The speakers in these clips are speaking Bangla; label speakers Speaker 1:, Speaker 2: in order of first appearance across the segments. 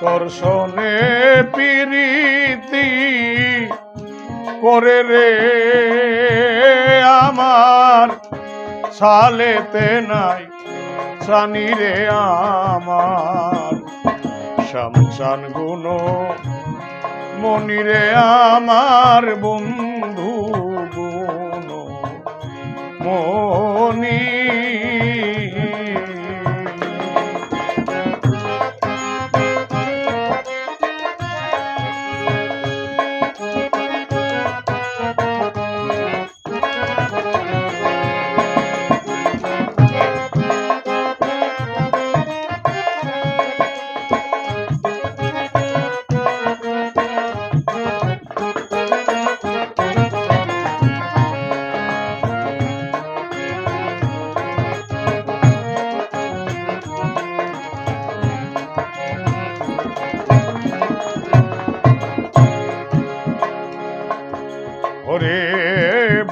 Speaker 1: তোর শোনে পিরিতি করে রে আমার। সালেতে নাই সানি রে আমার। শামসান গুণ মনিরে আমার বন্ধু গুণ। মনি ওরে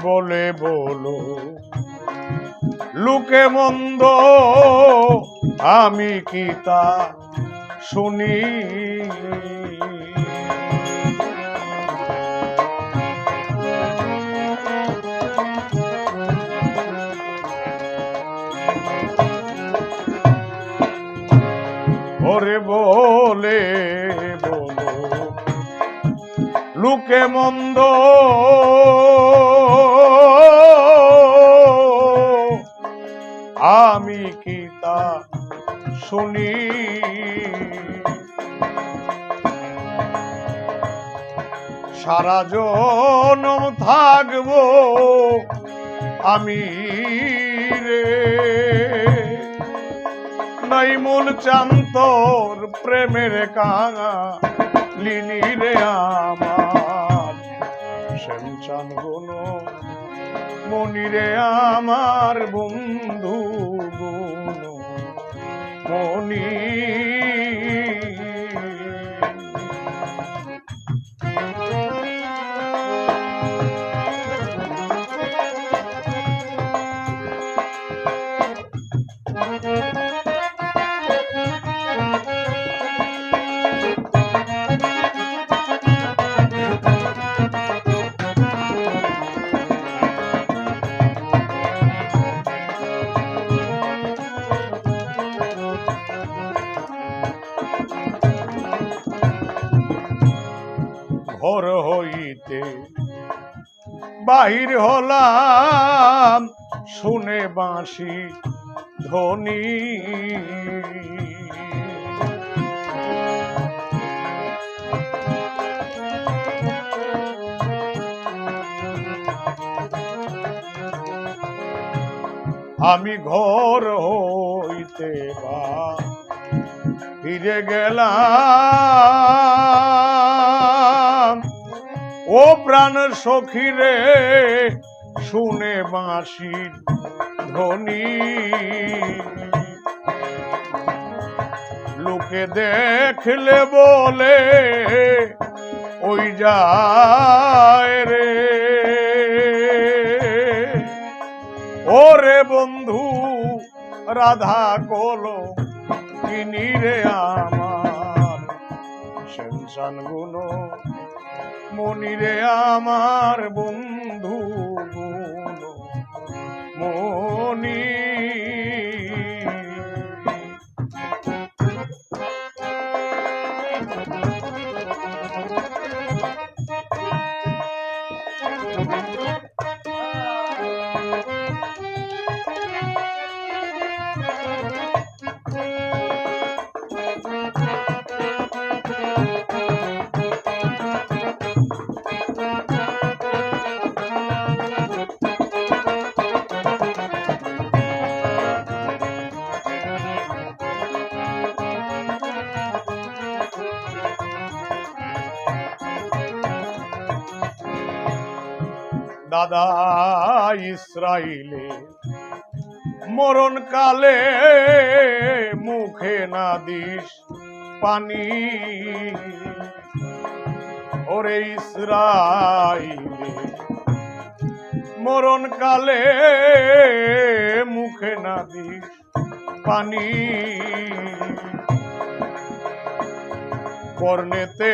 Speaker 1: বলে বলো লুকে মন্দ আমি কি তা শুনি? ওরে বলে লুকে মন্দ। আমি কি তা শুনি? সারা জনম থাকব আমি রে। নাই মূল চান্তর প্রেমের কাঙা লিনি রে আমার। গুণ মনিরে আমার বন্ধু ঘর হইতে। বাহির হলাম শুনে বাঁশি ধ্বনি। আমি ঘর হইতে বা ফিরে গেলাম। ও প্রাণ সখী রে, শুনে বাঁশির ধ্বনি। লোকে দেখলে বলে, ওই যায় রে। ওরে বন্ধু, রাধা কলো কিনি রে আমার সেনসান গুণ। মনিরে আমার বন্ধু গুণ দাদা ইসরাইলে মরণ কালে মুখে না দিস পানি। ওরে ইসরাইলে মরণ কালে মুখে না দিস পানি। কর্ণেতে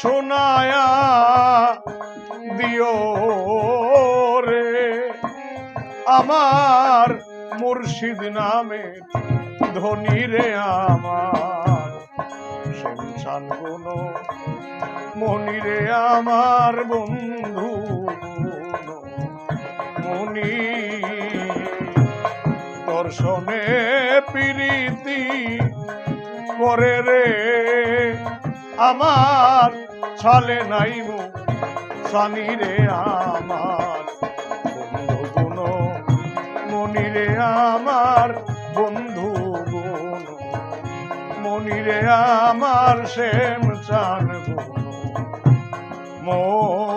Speaker 1: শোনায়া দিও রে। আমার মুর্শিদ নামে ধনী রে আমার। শ্যামশান গুণ মনি রে আমার বন্ধু মনি দর্শনে প্রীতি করে রে। আমার ছালে নাই মুখ সানি রে, আমার বন্ধু গুণ। মনি রে, আমার বন্ধু গুণ। মনি রে, আমার শ্যাম চান গুণ। মনি